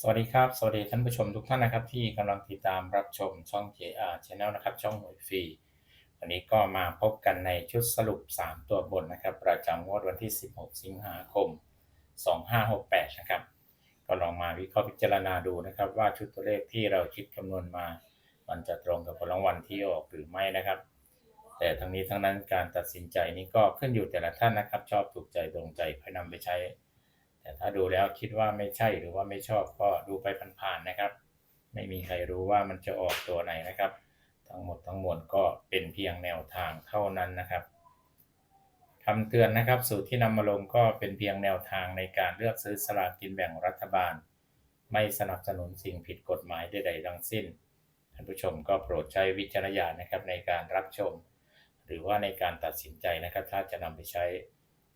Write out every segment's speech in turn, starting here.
สวัสดีครับ สวัสดีท่านผู้ชมทุกท่านนะครับที่กำลังติดตามรับชมช่อง JR Channel นะครับช่องหวยฟรีวันนี้ก็มาพบกันในชุดสรุป 3 ตัวบนนะครับ ประจำงวดวันที่ 16 สิงหาคม 2568 นะครับ ก็ลองมาวิเคราะห์พิจารณาดูนะครับ ว่าชุดตัวเลขที่เราคิดคำนวณมา มันจะตรงกับผลรางวัลที่ออกหรือไม่นะครับ แต่ทั้งนี้ทั้งนั้นการตัดสินใจนี้ก็ขึ้นอยู่แต่ละท่านนะครับ ชอบถูกใจตรงใจค่อยนำไปใช้ แต่ถ้าดูแล้วคิดว่าไม่ใช่หรือว่าไม่ชอบก็ดูไปผ่านๆนะครับ ไม่มีใครรู้ว่ามันจะออกตัวไหนนะครับ ทั้งหมดทั้งมวลก็เป็นเพียงแนวทางเท่านั้นนะครับคำเตือนนะครับ สูตรที่นำมาลงก็เป็นเพียงแนวทางในการเลือกซื้อสลากกินแบ่งรัฐบาล ไม่สนับสนุนสิ่งผิดกฎหมายใดๆทั้งสิ้นท่านผู้ชมก็โปรดใช้วิจารณญาณนะครับในการรับชม หรือว่าในการตัดสินใจนะครับ ถ้าจะนำไปใช้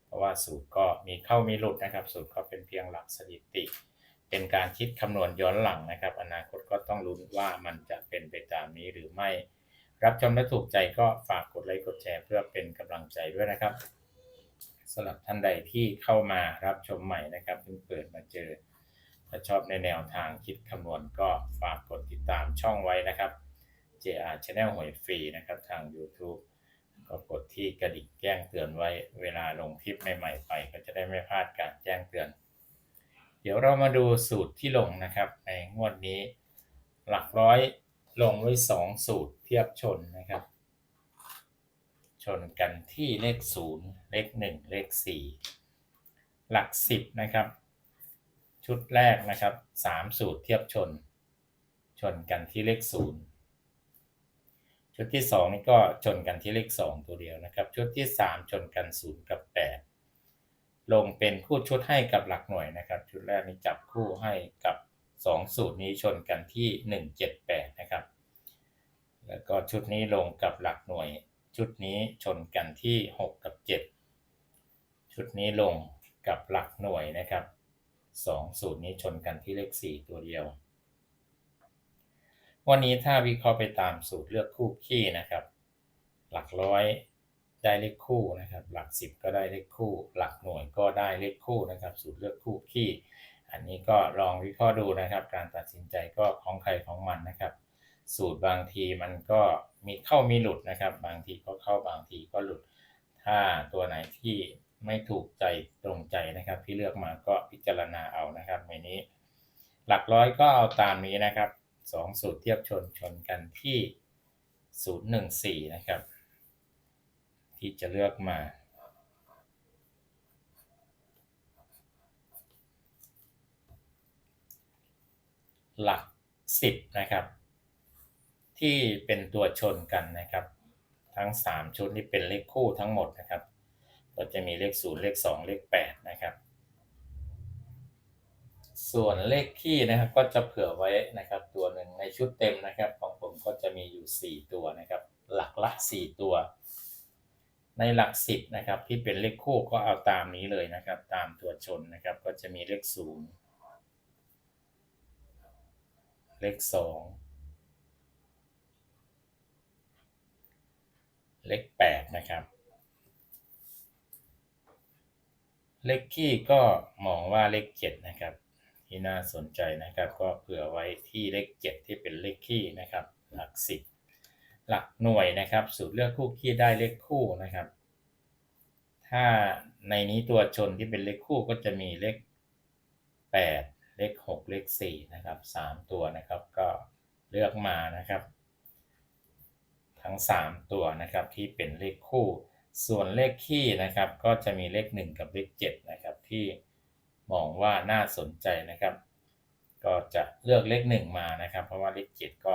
เพราะว่าสูตรก็มีเข้ามีหลุดนะครับ สูตรก็เป็นเพียงหลักสถิติ เป็นการคิดคำนวณย้อนหลังนะครับ อนาคตก็ต้องลุ้นว่ามันจะเป็นไปตามนี้หรือไม่ รับชมและถูกใจก็ฝากกดไลค์กดแชร์เพื่อเป็นกำลังใจด้วยนะครับสำหรับท่านใดที่เข้ามารับชมใหม่นะครับเพิ่งเปิดมาเจอถ้าชอบในแนวทางคิดคำนวณก็ฝากกดติดตามช่องไว้นะครับ JR Channel หวยฟรีนะครับทาง YouTube ก็กดที่กระดิ่งแจ้งเตือนไว้ เวลาลงคลิปใหม่ๆไป ก็จะได้ไม่พลาดการแจ้งเตือน เดี๋ยวเรามาดูสูตรที่ลงนะครับ ในงวดนี้ หลักร้อยลงไว้สองสูตรเทียบชนนะครับ ชนกันที่เลขศูนย์เลขหนึ่งเลขสี่หลักสิบนะครับ ชุดแรกนะครับสามสูตรเทียบชน ชนกันที่เลขศูนย์ ชุดที่สองนี่ก็ชนกันที่เลขสองตัวเดียวนะครับ ชุดที่สามชนกันศูนย์กับแปดลงเป็นคู่ชุดให้กับหลักหน่วยนะครับ ชุดแรกนี้จับคู่ให้กับสองสูตรนี้ชนกันที่หนึ่งเจ็ดแปดนะครับ แล้วก็ชุดนี้ลงกับหลักหน่วย ชุดนี้ชนกันที่หกกับเจ็ดชุดนี้ลงกับหลักหน่วยนะครับสองสูตรนี้ชนกันที่เลขสี่ตัวเดียว วันนี้ถ้าวิเคราะห์ไปตามสูตรเลือกคู่ขี้นะครับ หลักร้อยได้เลขคู่นะครับ หลักสิบก็ได้เลขคู่ หลักหน่วยก็ได้เลขคู่นะครับ สูตรเลือกคู่ขี้ อันนี้ก็ลองวิเคราะห์ดูนะครับ การตัดสินใจก็ของใครของมันนะครับ สูตรบางทีมันก็มีเข้ามีหลุดนะครับ บางทีก็เข้าบางทีก็หลุด ถ้าตัวไหนที่ไม่ถูกใจตรงใจนะครับ ที่เลือกมาก็พิจารณาเอานะครับในนี้ หลักร้อยก็เอาตามนี้นะครับ สองสูตรเทียบชนชนกันที่ 014 นะครับ ที่จะเลือกมา หลัก 10 นะครับ ที่เป็นตัวชนกันนะครับ ทั้ง 3 ชุดนี้เป็นเลขคู่ทั้งหมดนะครับ ก็จะมีเลข 0 เลข 2 เลข8น ส่วนเลขคี่นะครับก็จะเผื่อไว้นะครับ ตัวหนึ่งในชุดเต็มนะครับ ของผมก็จะมีอยู่ 4 ตัวนะครับ หลักละ 4 ตัว ในหลัก 10นะครับที่เป็นเลขคู่ก็เอาตามนี้เลยนะครับ ตามตัวชนนะครับ ก็จะมีเลข 0 เลข 2 เลข 8 นะครับเลขคี่ก็มองว่าเลข7นะครับ ที่น่าสนใจนะครับ ก็เผื่อไว้ที่เลข 7 ที่เป็นเลขคี่นะครับ หลัก 10 หลักหน่วยนะครับ สูตรเลือกคู่คี่ได้เลขคู่นะครับ ถ้าในนี้ตัวชนที่เป็นเลขคู่ก็จะมีเลข 8 เลข 6 เลข 4 นะครับ 3 ตัวนะครับก็เลือกมานะครับ ทั้ง 3 ตัวนะครับที่เป็นเลขคู่ ส่วนเลขคี่นะครับ ก็จะมีเลข 1 กับเลข7นะครับที่ มองว่าน่าสนใจนะครับ ก็จะเลือกเลข1มานะครับ เพราะว่าเลข7ก็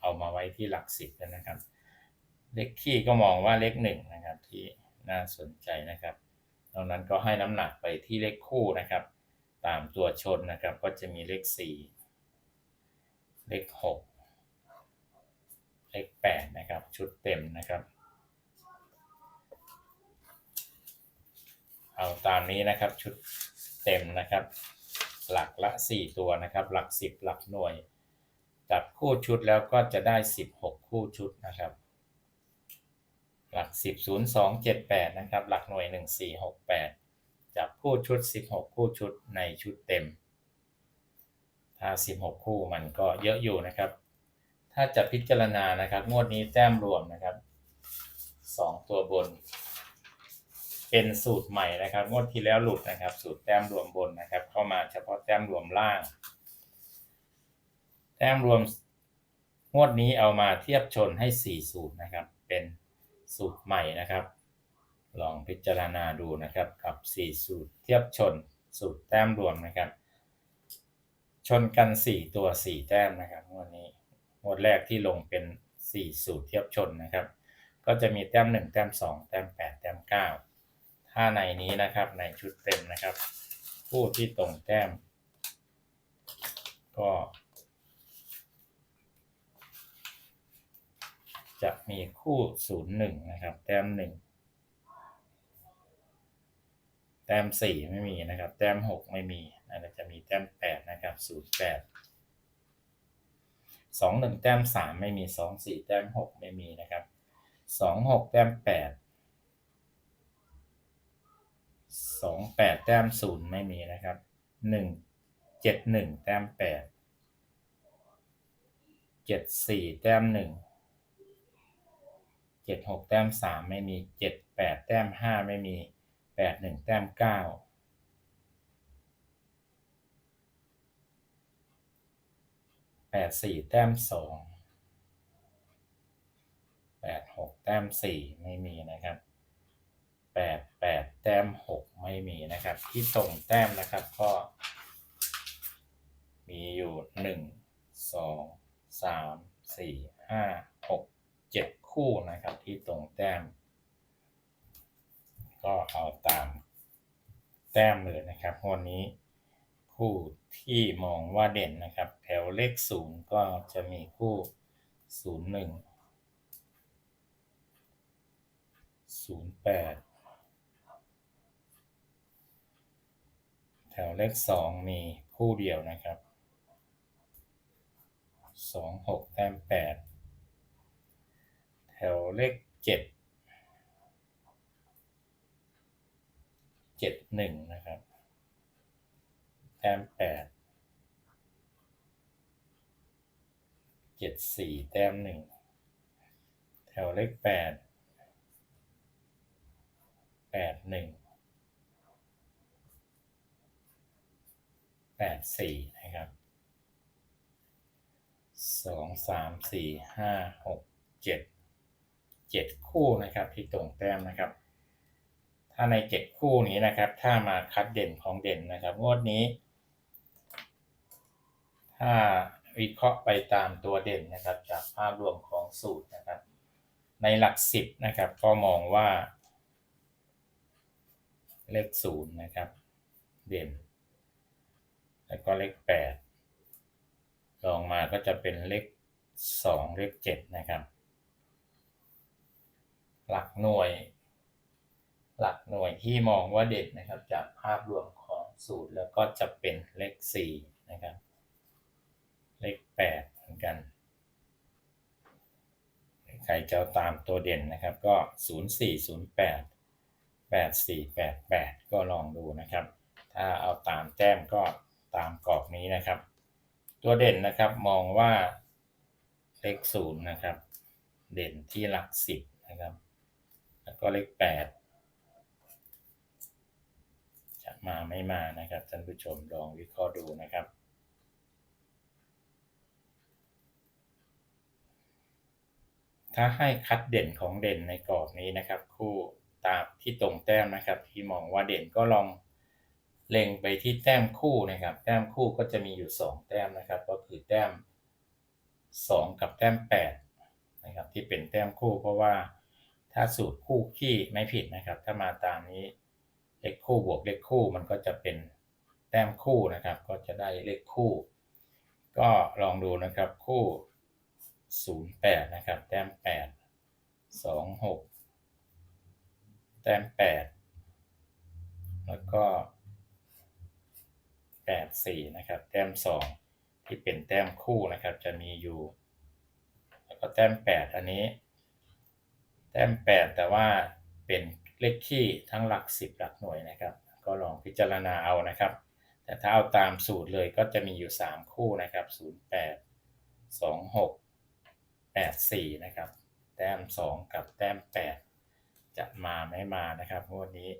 เอามาไว้ที่หลัก10แล้วนะครับ เลขคี่ก็มองว่าเลข1นะครับที่น่าสนใจนะครับดังนั้นก็ให้น้ำหนักไปที่เลขคู่นะครับ ตามตัวชนนะครับ ก็จะมีเลข4เลข6เลข8นะครับ ชุดเต็มนะครับเอาตามนี้นะครับชุด เต็มนะครับ หลักละ 4 ตัวนะครับ หลัก 10 หลักหน่วย จับคู่ชุดแล้วก็จะได้ 16 คู่ชุดนะครับ หลัก 10 0 2 7 8นะครับ หลักหน่วย 1 4 6 8 จับคู่ชุด 16 คู่ชุดในชุดเต็ม ถ้า 16 คู่มันก็เยอะอยู่นะครับ ถ้าจะพิจารณานะครับ งวดนี้แต้มรวมนะครับ 2 ตัวบน เป็นสูตรใหม่นะครับ งวดที่แล้วหลุดนะครับ สูตรแต้มรวมบนนะครับ เข้ามาเฉพาะแต้มรวมล่าง แต้มรวมงวดนี้เอามาเทียบชนให้4สูตรนะครับ เป็นสูตรใหม่นะครับ ลองพิจารณาดูนะครับกับ4สูตรเทียบชน สูตรแต้มรวมนะครับ ชนกัน4ตัว4แต้มนะครับงวดนี้งวดแรกที่ลงเป็น4สูตรเทียบชนนะครับ ก็จะมีแต้ม1แต้ม2แต้ม8แต้ม9 ถ้าในนี้นะครับในชุดเต็มนะครับ ผู้ที่ตรงแต้ม ก็ จะมีคู่ศูนย์หนึ่งนะครับ แต้มหนึ่งแต้มสี่ไม่มีนะครับ แต้มหกไม่มีนะจะมีแต้มแปดนะครับศูนย์แปดสองหนึ่งแต้มสามไม่มีสองสี่แต้มหกไม่มีนะครับสองหกแต้มแปด สองแปดแต้มศูนย์ไม่มีนะครับหนึ่งเจ็ดหนึ่งแต้มแปดเจ็ดสี่แต้มหนึ่งเจ็ดหกแต้มสามไม่มีเจ็ดแปดแต้มห้าไม่มีแปดหนึ่งแต้มเก้าแปดสี่แต้มสองแปดหกแต้มสี่ไม่มีนะครับ 8 8 แต้ม 6 ไม่มีนะครับ ที่ตรงแต้มนะครับก็ มีอยู่ 1 2 3 4 5 6 7 คู่นะครับ ที่ตรงแต้ม ก็เอาตามแต้มเลยนะครับวันนี้คู่ที่มองว่าเด่นนะครับ แถวเลข 0 ก็จะมีคู่ 0 1 0 8 แถวเลขสองมีคู่เดียวนะครับสองหกแต้มแปดแถวเลขเจ็ดเจ็ดหนึ่งนะครับ แต้มแปดเจ็ดสี่แต้มหนึ่งแถวเลขแปดแปดหนึ่ง แปดหนึ่งแปดสี่นะครับสองสามสี่ห้าหกเจ็ดเจ็ดคู่นะครับที่ตรงแต้มนะครับ ถ้าในเจ็ดคู่นี้นะครับ ถ้ามาคัดเด่นของเด่นนะครับงวดนี้ ถ้าวิเคราะห์ไปตามตัวเด่นนะครับ จากภาพรวมของสูตรนะครับ ในหลักสิบนะครับ ก็มองว่า เลขศูนย์นะครับ เด่น แล้วก็เลขแปดลองมาก็จะเป็นเลขสองเลขเจ็ดนะครับ หลักหน่วย หลักหน่วยที่มองว่าเด่นนะครับ จากภาพรวมของสูตรแล้วก็จะเป็นเลขสี่นะครับ เลขแปดเหมือนกันใครจะตามตัวเด่นนะครับก็ศูนย์สี่ศูนย์แปดแปดสี่แปดแปดก็ลองดูนะครับ ถ้าเอาตามแต้มก็ ตามกรอบนี้นะครับ ตัวเด่นนะครับมองว่าเลขศูนย์นะครับ เด่นที่หลักสิบนะครับ แล้วก็เลขแปดจะมาไม่มานะครับท่านผู้ชมลองวิเคราะห์ดูนะครับถ้าให้คัดเด่นของเด่นในกรอบนี้นะครับ คู่ตามที่ตรงแต้มนะครับ ที่มองว่าเด่นก็ลอง เล็งไปที่แต้มคู่นะครับ แต้มคู่ก็จะมีอยู่ 2 แต้มนะครับ ก็คือแต้ม 2 กับแต้ม8นะครับที่เป็นแต้มคู่เพราะว่าถ้าสูตรคู่ขี้ไม่ผิดนะครับ ถ้ามาตามนี้เลขคู่บวกเลขคู่มันก็จะเป็นแต้มคู่นะครับ ก็จะได้เลขคู่ ก็ลองดูนะครับคู่ 08 นะครับ แต้ม 8 26 แต้ม 8 แล้วก็ 84 นะครับ แต้ม 2 ที่เป็นแต้มคู่นะครับ จะมีอยู่ แล้วก็แต้ม 8 อันนี้ แต้ม 8 แต่ว่าเป็นเลขคี่ทั้งหลัก 10 หลักหน่วยนะครับ ก็ลองพิจารณาเอานะครับ แต่ถ้าเอาตามสูตรเลยก็จะมีอยู่ 3 คู่นะครับ 08 26 84 นะครับ แต้ม 2 กับแต้ม 8 จะมาไม่มานะครับงวดนี้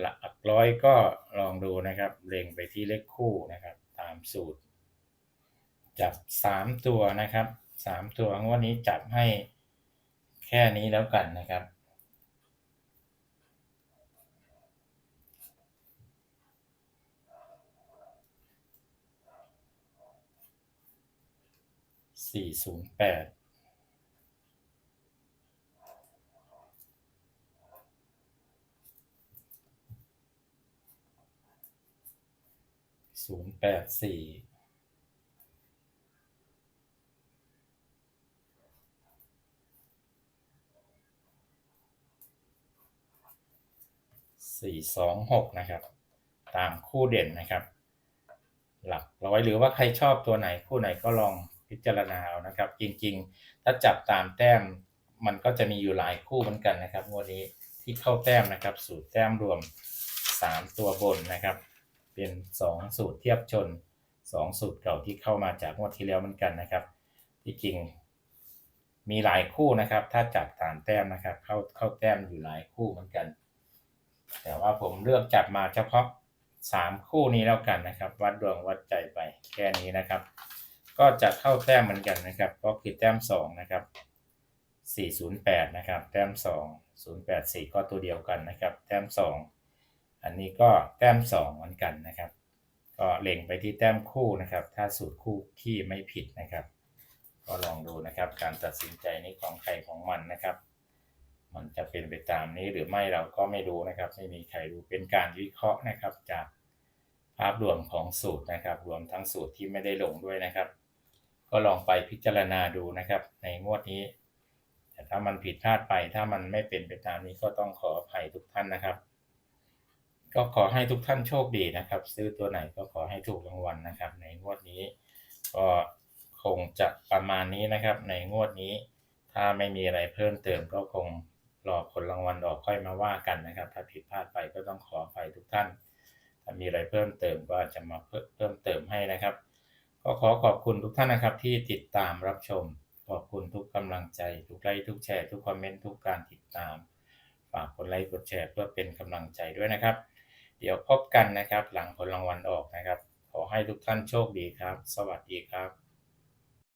หลักร้อยก็ลองดูนะครับเล็งไปที่เลขคู่นะครับ ตามสูตร จับ 3 ตัวนะครับ 3 ตัวงวดนี้จับให้แค่นี้แล้วกันนะครับสี่ ศูนย์แปดสี่สี่สองหกนะครับ ตามคู่เด่นนะครับ หลักร้อยหรือว่าใครชอบตัวไหนคู่ไหนก็ลองพิจารณาเอานะครับ จริงๆ ถ้าจับตามแต้มมันก็จะมีอยู่หลายคู่เหมือนกันนะครับงวดนี้ที่เข้าแต้มนะครับ สูตรแต้มรวม 3 ตัวบนนะครับ เป็น 2 สูตรเทียบชน 2 สูตรเก่าที่เข้ามาจากงวดที่แล้วเหมือนกันนะครับ ที่จริงมีหลายคู่นะครับ ถ้าจับตามแต้มนะครับ เข้าเข้าแต้มอยู่หลายคู่เหมือนกัน แต่ว่าผมเลือกจับมาเฉพาะ 3 คู่นี้แล้วกันนะครับ วัดดวงวัดใจไปแค่นี้นะครับ ก็จะเข้าแต้มเหมือนกันนะครับ ก็คือแต้ม2นะครับ408นะครับ แต้ม 2 084 ก็ตัวเดียวกันนะครับ แต้ม 2 อันนี้ก็แต้ม2เหมือนกันนะครับ ก็เล็งไปที่แต้มคู่นะครับ ถ้าสูตรคู่ที่ไม่ผิดนะครับ ก็ลองดูนะครับ การตัดสินใจนี้ของใครของมันนะครับ มันจะเป็นไปตามนี้หรือไม่เราก็ไม่รู้นะครับ ไม่มีใครรู้เป็นการวิเคราะห์นะครับ จากภาพรวมของสูตรนะครับ รวมทั้งสูตรที่ไม่ได้ลงด้วยนะครับ ก็ลองไปพิจารณาดูนะครับ ในงวดนี้ แต่ถ้ามันผิดพลาดไป ถ้ามันไม่เป็นไปตามนี้ก็ต้องขออภัยทุกท่านนะครับ ก็ขอให้ทุกท่านโชคดีนะครับ ซื้อตัวไหนก็ขอให้ถูกรางวัลนะครับ ในงวดนี้ ก็คงจะประมาณนี้นะครับ ในงวดนี้ ถ้าไม่มีอะไรเพิ่มเติมก็คงรอผลรางวัลออกค่อยมาว่ากันนะครับ ถ้าผิดพลาดไปก็ต้องขออภัยทุกท่าน ถ้ามีอะไรเพิ่มเติมก็อาจจะมาเพิ่มเติมให้นะครับ ก็ขอขอบคุณทุกท่านนะครับ ที่ติดตามรับชม ขอบคุณทุกกำลังใจ ทุกไลค์ทุกแชร์ ทุกคอมเมนต์ทุกการติดตามฝากกดไลค์กดแชร์เพื่อเป็นกำลังใจด้วยนะครับ เดี๋ยวพบกันนะครับ หลังผลรางวัลออกนะครับ ขอให้ทุกท่านโชคดีครับ สวัสดีครับ